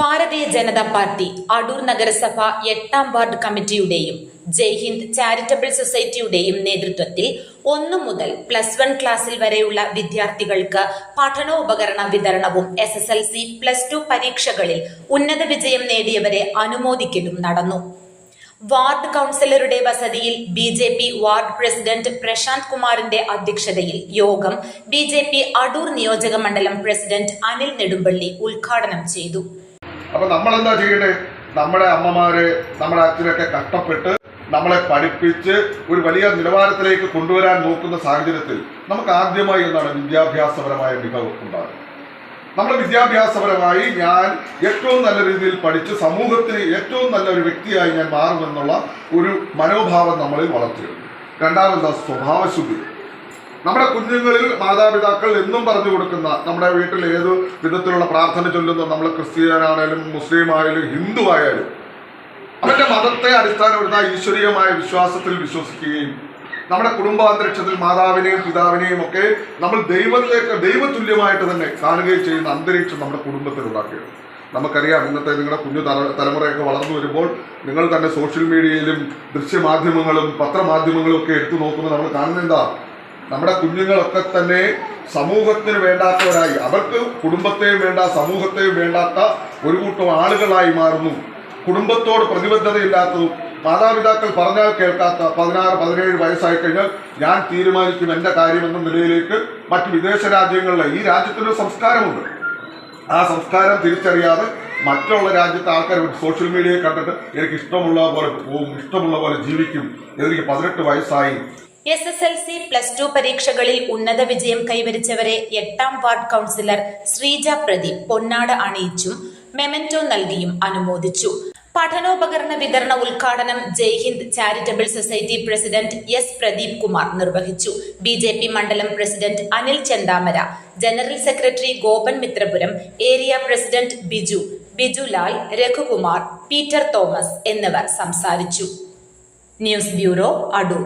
Bharatiya Janata party Adoor നഗരസഭ എട്ടാം ward കമ്മിറ്റിയുടെയും ജയ്ഹിന്ദ് ചാരിറ്റബിൾ സൊസൈറ്റിയുടെയും നേതൃത്വത്തിൽ ഒന്നു മുതൽ പ്ലസ് വൺ ക്ലാസ്സിൽ വരെയുള്ള വിദ്യാർത്ഥികൾക്ക് പഠനോപകരണ വിതരണവും S S L C plus two പരീക്ഷകളിൽ ഉന്നത വിജയം നേടിയവരെ അനുമോദിക്കലും നടന്നു. വാർഡ് കൗൺസിലറുടെ വസതിയിൽ B J P ward president Prashant കുമാറിന്റെ അധ്യക്ഷതയിൽ യോഗം ബി ജെ പി അടൂർ നിയോജക മണ്ഡലം പ്രസിഡന്റ് അനിൽ നെടുമ്പള്ളി ഉദ്ഘാടനം ചെയ്തു. അപ്പൊ നമ്മൾ എന്താ ചെയ്യേണ്ടത് നമ്മുടെ അമ്മമാര് നമ്മുടെ അച്ഛനൊക്കെ കഷ്ടപ്പെട്ട് നമ്മളെ പഠിപ്പിച്ച് ഒരു വലിയ നിലവാരത്തിലേക്ക് കൊണ്ടുവരാൻ നോക്കുന്ന സാഹചര്യത്തിൽ നമുക്ക് ആദ്യമായി എന്താണ് വിദ്യാഭ്യാസപരമായ മികവ് ഉണ്ടാകും. നമ്മുടെ വിദ്യാഭ്യാസപരമായി ഞാൻ ഏറ്റവും നല്ല രീതിയിൽ പഠിച്ച് സമൂഹത്തിന് ഏറ്റവും നല്ല ഒരു വ്യക്തിയായി ഞാൻ മാറുമെന്നുള്ള ഒരു മനോഭാവം നമ്മളിൽ വളർത്തിയെടുക്കും രണ്ടാമത് സ്വഭാവശുദ്ധി. നമ്മുടെ കുഞ്ഞുങ്ങളിൽ മാതാപിതാക്കൾ എന്നും പറഞ്ഞു കൊടുക്കുന്ന നമ്മുടെ വീട്ടിൽ ഏത് വിധത്തിലുള്ള പ്രാർത്ഥന ചൊല്ലുന്നു? നമ്മൾ ക്രിസ്ത്യനാണേലും മുസ്ലിം ആയാലും ഹിന്ദു ആയാലും അവന്റെ മതത്തെ അടിസ്ഥാനപ്പെടുന്ന ഈശ്വരീയമായ വിശ്വാസത്തിൽ വിശ്വസിക്കുകയും നമ്മുടെ കുടുംബാന്തരീക്ഷത്തിൽ മാതാവിനെയും പിതാവിനെയും ഒക്കെ നമ്മൾ ദൈവത്തിലേക്ക് ദൈവതുല്യമായിട്ട് തന്നെ കാണുകയും ചെയ്യുന്ന അന്തരീക്ഷം നമ്മുടെ കുടുംബത്തിൽ ഉണ്ടാക്കിയത് നമുക്കറിയാം ഇന്നത്തെ നിങ്ങളുടെ കുഞ്ഞു തല തലമുറയൊക്കെ വളർന്നു വരുമ്പോൾ നിങ്ങൾ തന്നെ സോഷ്യൽ മീഡിയയിലും ദൃശ്യമാധ്യമങ്ങളും പത്രമാധ്യമങ്ങളും ഒക്കെ എടുത്തു നോക്കുമ്പോൾ നമ്മൾ കാണുന്നത് നമ്മുടെ കുഞ്ഞുങ്ങളൊക്കെ തന്നെ സമൂഹത്തിന് വേണ്ടാത്തവരായി. അവർക്ക് കുടുംബത്തെയും വേണ്ട സമൂഹത്തെയും വേണ്ടാത്ത ഒരു കൂട്ടം ആളുകളായി മാറുന്നു. കുടുംബത്തോട് പ്രതിബദ്ധതയില്ലാത്തതും മാതാപിതാക്കൾ പറഞ്ഞാൽ കേൾക്കാത്ത പതിനാറ് പതിനേഴ് വയസ്സായി കഴിഞ്ഞാൽ ഞാൻ തീരുമാനിക്കും എന്റെ കാര്യമെന്ന നിലയിലേക്ക് മറ്റ് വിദേശ രാജ്യങ്ങളിലെ ഈ രാജ്യത്തിനൊരു സംസ്കാരമുണ്ട്. ആ സംസ്കാരം തിരിച്ചറിയാതെ മറ്റുള്ള രാജ്യത്തെ ആൾക്കാർ സോഷ്യൽ മീഡിയയിൽ കണ്ടിട്ട് എനിക്ക് ഇഷ്ടമുള്ള പോലെ പോവും ഇഷ്ടമുള്ള പോലെ ജീവിക്കും എനിക്ക് പതിനെട്ട് വയസ്സായി. S S L C plus two പരീക്ഷകളിൽ ഉന്നത വിജയം കൈവരിച്ചവരെ എട്ടാം വാർഡ് കൗൺസിലർ ശ്രീജ പ്രദീപ് പൊന്നാട് അണിയിച്ചും മെമന്റോ നൽകിയും അനുമോദിച്ചു. പഠനോപകരണ വിതരണ ഉദ്ഘാടനം Jaihind charitable society president S Pradeep Kumar നിർവഹിച്ചു. ബി ജെ പി മണ്ഡലം president Anil Chenthamara general secretary Gopan Mithrapuram area president Biju Bijulal Raghukumar Peter Thomas എന്നിവർ സംസാരിച്ചു. News bureau Adoor.